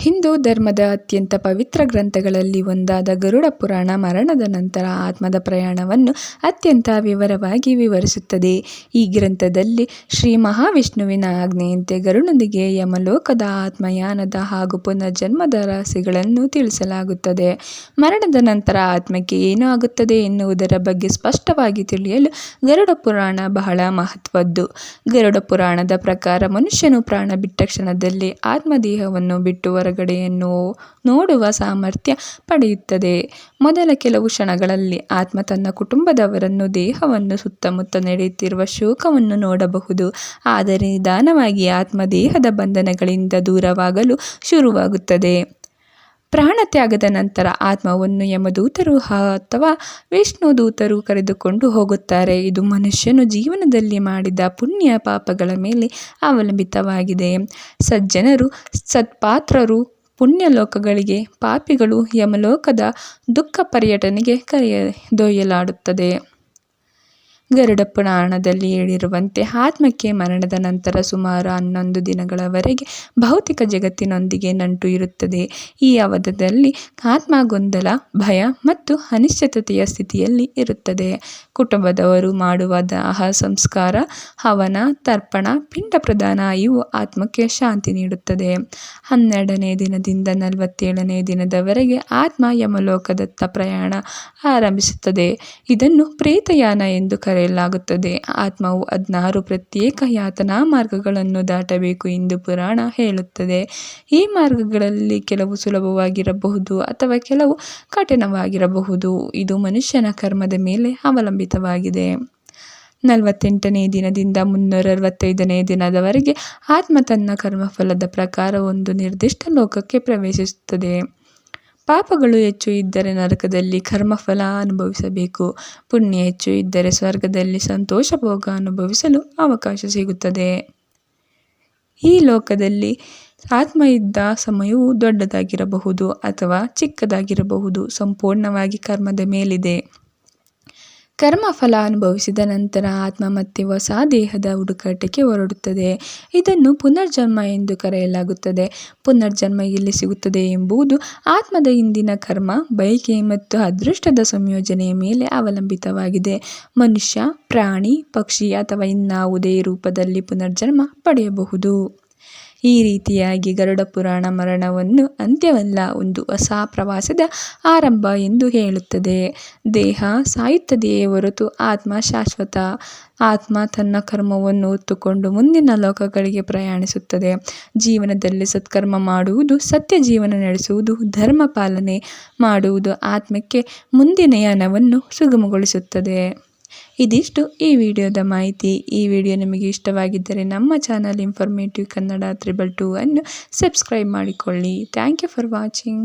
ಹಿಂದೂ ಧರ್ಮದ ಅತ್ಯಂತ ಪವಿತ್ರ ಗ್ರಂಥಗಳಲ್ಲಿ ಒಂದಾದ ಗರುಡ ಪುರಾಣ ಮರಣದ ನಂತರ ಆತ್ಮದ ಪ್ರಯಾಣವನ್ನು ಅತ್ಯಂತ ವಿವರವಾಗಿ ವಿವರಿಸುತ್ತದೆ. ಈ ಗ್ರಂಥದಲ್ಲಿ ಶ್ರೀ ಮಹಾವಿಷ್ಣುವಿನ ಆಜ್ಞೆಯಂತೆ ಗರುಡನಿಗೆ ಯಮಲೋಕದ ಆತ್ಮಯಾನದ ಹಾಗೂ ಪುನರ್ಜನ್ಮದ ರಹಸ್ಯಗಳನ್ನು ತಿಳಿಸಲಾಗುತ್ತದೆ. ಮರಣದ ನಂತರ ಆತ್ಮಕ್ಕೆ ಏನು ಆಗುತ್ತದೆ ಎನ್ನುವುದರ ಬಗ್ಗೆ ಸ್ಪಷ್ಟವಾಗಿ ತಿಳಿಯಲು ಗರುಡ ಪುರಾಣ ಬಹಳ ಮಹತ್ವದ್ದು. ಗರುಡ ಪುರಾಣದ ಪ್ರಕಾರ ಮನುಷ್ಯನು ಪ್ರಾಣ ಬಿಟ್ಟ ಕ್ಷಣದಲ್ಲಿ ಆತ್ಮದೇಹವನ್ನು ಬಿಟ್ಟು ಬಿಟ್ಟು ಹೊರಗಡೆಯನ್ನು ನೋಡುವ ಸಾಮರ್ಥ್ಯ ಪಡೆಯುತ್ತದೆ. ಮೊದಲ ಕೆಲವು ಕ್ಷಣಗಳಲ್ಲಿ ಆತ್ಮ ತನ್ನ ಕುಟುಂಬದವರನ್ನು, ದೇಹವನ್ನು, ಸುತ್ತಮುತ್ತ ನಡೆಯುತ್ತಿರುವ ಶೋಕವನ್ನು ನೋಡಬಹುದು. ಆದರೆ ನಿಧಾನವಾಗಿ ಆತ್ಮ ದೇಹದ ಬಂಧನಗಳಿಂದ ದೂರವಾಗಲು ಶುರುವಾಗುತ್ತದೆ. ಪ್ರಾಣತ್ಯಾಗದ ನಂತರ ಆತ್ಮವನ್ನು ಯಮದೂತರು ಅಥವಾ ವಿಷ್ಣುದೂತರು ಕರೆದುಕೊಂಡು ಹೋಗುತ್ತಾರೆ. ಇದು ಮನುಷ್ಯನು ಜೀವನದಲ್ಲಿ ಮಾಡಿದ ಪುಣ್ಯ, ಪಾಪಗಳ ಮೇಲೆ ಅವಲಂಬಿತವಾಗಿದೆ. ಸಜ್ಜನರು, ಸತ್ಪಾತ್ರರು ಪುಣ್ಯಲೋಕಗಳಿಗೆ, ಪಾಪಿಗಳು ಯಮಲೋಕದ ದುಃಖ ಪರ್ಯಟನೆಗೆ ಕರೆದೊಯ್ಯಲಾಗುತ್ತದೆ. ಗರುಡ ಪುರಾಣದಲ್ಲಿ ಹೇಳಿರುವಂತೆ ಆತ್ಮಕ್ಕೆ ಮರಣದ ನಂತರ ಸುಮಾರು ಹನ್ನೊಂದು ದಿನಗಳವರೆಗೆ ಭೌತಿಕ ಜಗತ್ತಿನೊಂದಿಗೆ ನಂಟು ಇರುತ್ತದೆ. ಈ ಅವಧದಲ್ಲಿ ಆತ್ಮ ಗೊಂದಲ, ಭಯ ಮತ್ತು ಅನಿಶ್ಚಿತತೆಯ ಸ್ಥಿತಿಯಲ್ಲಿ ಇರುತ್ತದೆ. ಕುಟುಂಬದವರು ಮಾಡುವ ದಾಹ ಸಂಸ್ಕಾರ, ಹವನ, ತರ್ಪಣ, ಪಿಂಡ ಪ್ರದಾನ ಇವು ಆತ್ಮಕ್ಕೆ ಶಾಂತಿ ನೀಡುತ್ತದೆ. ಹನ್ನೆರಡನೇ ದಿನದಿಂದ ನಲವತ್ತೇಳನೇ ದಿನದವರೆಗೆ ಆತ್ಮ ಯಮಲೋಕದತ್ತ ಪ್ರಯಾಣ ಆರಂಭಿಸುತ್ತದೆ. ಇದನ್ನು ಪ್ರೇತಯಾನ ಎಂದು ಕರೆಯಲಾಗುತ್ತದೆ. ಆತ್ಮವು ಹದಿನಾರು ಪ್ರತ್ಯೇಕ ಯಾತನಾ ಮಾರ್ಗಗಳನ್ನು ದಾಟಬೇಕು ಎಂದು ಪುರಾಣ ಹೇಳುತ್ತದೆ. ಈ ಮಾರ್ಗಗಳಲ್ಲಿ ಕೆಲವು ಸುಲಭವಾಗಿರಬಹುದು ಅಥವಾ ಕೆಲವು ಕಠಿಣವಾಗಿರಬಹುದು. ಇದು ಮನುಷ್ಯನ ಕರ್ಮದ ಮೇಲೆ ಅವಲಂಬಿತವಾಗಿದೆ. ನಲವತ್ತೆಂಟನೇ ದಿನದಿಂದ ಮುನ್ನೂರ ಅರವತ್ತೈದನೇ ದಿನದವರೆಗೆ ಆತ್ಮ ತನ್ನ ಕರ್ಮಫಲದ ಪ್ರಕಾರ ಒಂದು ನಿರ್ದಿಷ್ಟ ಲೋಕಕ್ಕೆ ಪ್ರವೇಶಿಸುತ್ತದೆ. ಪಾಪಗಳು ಹೆಚ್ಚು ಇದ್ದರೆ ನರಕದಲ್ಲಿ ಕರ್ಮಫಲ ಅನುಭವಿಸಬೇಕು. ಪುಣ್ಯ ಹೆಚ್ಚು ಇದ್ದರೆ ಸ್ವರ್ಗದಲ್ಲಿ ಸಂತೋಷ ಭೋಗ ಅನುಭವಿಸಲು ಅವಕಾಶ ಸಿಗುತ್ತದೆ. ಈ ಲೋಕದಲ್ಲಿ ಆತ್ಮ ಇದ್ದ ಸಮಯವು ದೊಡ್ಡದಾಗಿರಬಹುದು ಅಥವಾ ಚಿಕ್ಕದಾಗಿರಬಹುದು. ಸಂಪೂರ್ಣವಾಗಿ ಕರ್ಮದ ಮೇಲಿದೆ. ಕರ್ಮಫಲ ಅನುಭವಿಸಿದ ನಂತರ ಆತ್ಮ ಮತ್ತೆ ಹೊಸ ದೇಹದ ಹುಡುಕಾಟಕ್ಕೆ ಹೊರಡುತ್ತದೆ. ಇದನ್ನು ಪುನರ್ಜನ್ಮ ಎಂದು ಕರೆಯಲಾಗುತ್ತದೆ. ಪುನರ್ಜನ್ಮ ಎಲ್ಲಿ ಸಿಗುತ್ತದೆ ಎಂಬುದು ಆತ್ಮದ ಹಿಂದಿನ ಕರ್ಮ, ಬಯಕೆ ಮತ್ತು ಅದೃಷ್ಟದ ಸಂಯೋಜನೆಯ ಮೇಲೆ ಅವಲಂಬಿತವಾಗಿದೆ. ಮನುಷ್ಯ, ಪ್ರಾಣಿ, ಪಕ್ಷಿ ಅಥವಾ ಇನ್ನಾವುದೇ ರೂಪದಲ್ಲಿ ಪುನರ್ಜನ್ಮ ಪಡೆಯಬಹುದು. ಈ ರೀತಿಯಾಗಿ ಗರುಡ ಪುರಾಣ ಮರಣವನ್ನು ಅಂತ್ಯವಲ್ಲ, ಒಂದು ಹೊಸ ಪ್ರವಾಸದ ಆರಂಭ ಎಂದು ಹೇಳುತ್ತದೆ. ದೇಹ ಸಾಯುತ್ತದೆಯೇ ಹೊರತು ಆತ್ಮ ಶಾಶ್ವತ. ಆತ್ಮ ತನ್ನ ಕರ್ಮವನ್ನು ಹೊತ್ತುಕೊಂಡು ಮುಂದಿನ ಲೋಕಗಳಿಗೆ ಪ್ರಯಾಣಿಸುತ್ತದೆ. ಜೀವನದಲ್ಲಿ ಸತ್ಕರ್ಮ ಮಾಡುವುದು, ಸತ್ಯ ಜೀವನ ನಡೆಸುವುದು, ಧರ್ಮ ಪಾಲನೆ ಮಾಡುವುದು ಆತ್ಮಕ್ಕೆ ಮುಂದಿನ ಯಾನವನ್ನು ಸುಗಮಗೊಳಿಸುತ್ತದೆ. ಇದಿಷ್ಟು ಈ ವಿಡಿಯೋದ ಮಾಹಿತಿ. ಈ ವಿಡಿಯೋ ನಿಮಗೆ ಇಷ್ಟವಾಗಿದ್ದರೆ ನಮ್ಮ channel informative Kannada triple two ಅನ್ನು ಸಬ್ಸ್ಕ್ರೈಬ್ ಮಾಡಿಕೊಳ್ಳಿ. Thank you for watching.